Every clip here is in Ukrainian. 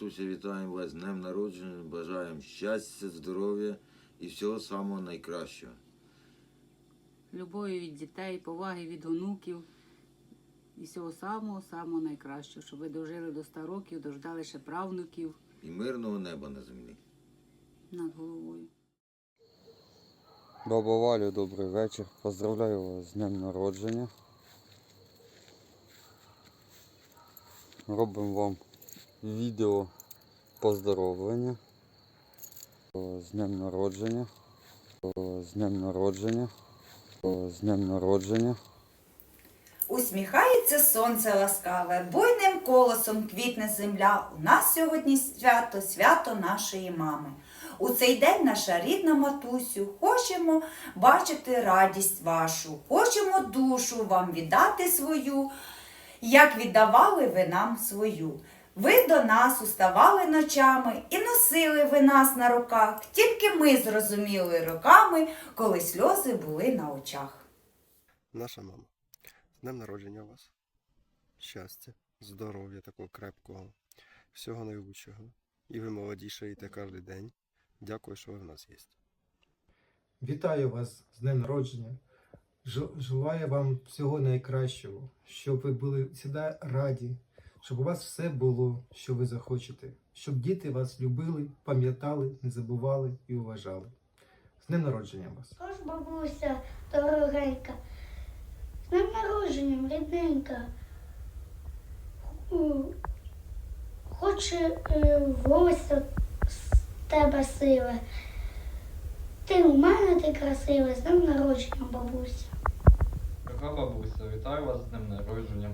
бабуся, вітаємо вас з днем народження, бажаємо щастя, здоров'я і всього самого найкращого. любові від дітей, поваги від онуків і всього самого самого найкращого, щоб ви дожили до 100 років, дождали ще правнуків І мирного неба на землі. над головою. Баба Валю, добрий вечір. Поздравляю вас з днем народження. Робимо вам відео поздоровлення. З днем народження. З днем народження. З днем народження. Усміхається сонце ласкаве, буйним колосом квітне земля. У нас сьогодні свято, свято нашої мами. У цей день наша рідна матусю, хочемо бачити радість вашу, хочемо душу вам віддати свою, як віддавали ви нам свою. Ви до нас уставали ночами і носили ви нас на руках. Тільки ми зрозуміли роками, коли сльози були на очах. Наша мама. З днем народження вас. Щастя, здоров'я такого крепкого, всього найкращого. І ви молодішаєте кожен день. Дякую, що ви в нас є. Вітаю вас з днем народження. Желаю вам всього найкращого, щоб ви були завжди раді, щоб у вас все було, що ви захочете, щоб діти вас любили, пам'ятали, не забували і уважали. З днем народження вас! Тож, бабуся дорогенька, з днем народженням, рідненька. Хоче е, волосся з тебе сиве. Ти у мене ти красивий, з днем народження, бабуся. Дорога бабуся, вітаю вас з днем народження.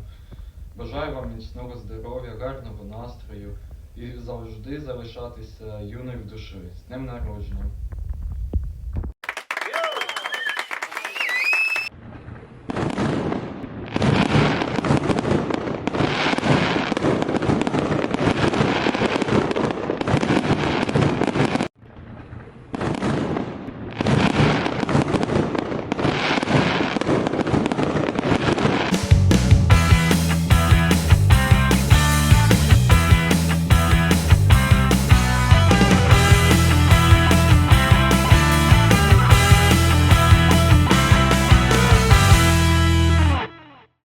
Бажаю вам міцного здоров'я, гарного настрою і завжди залишатися юною в душі. З днем народження.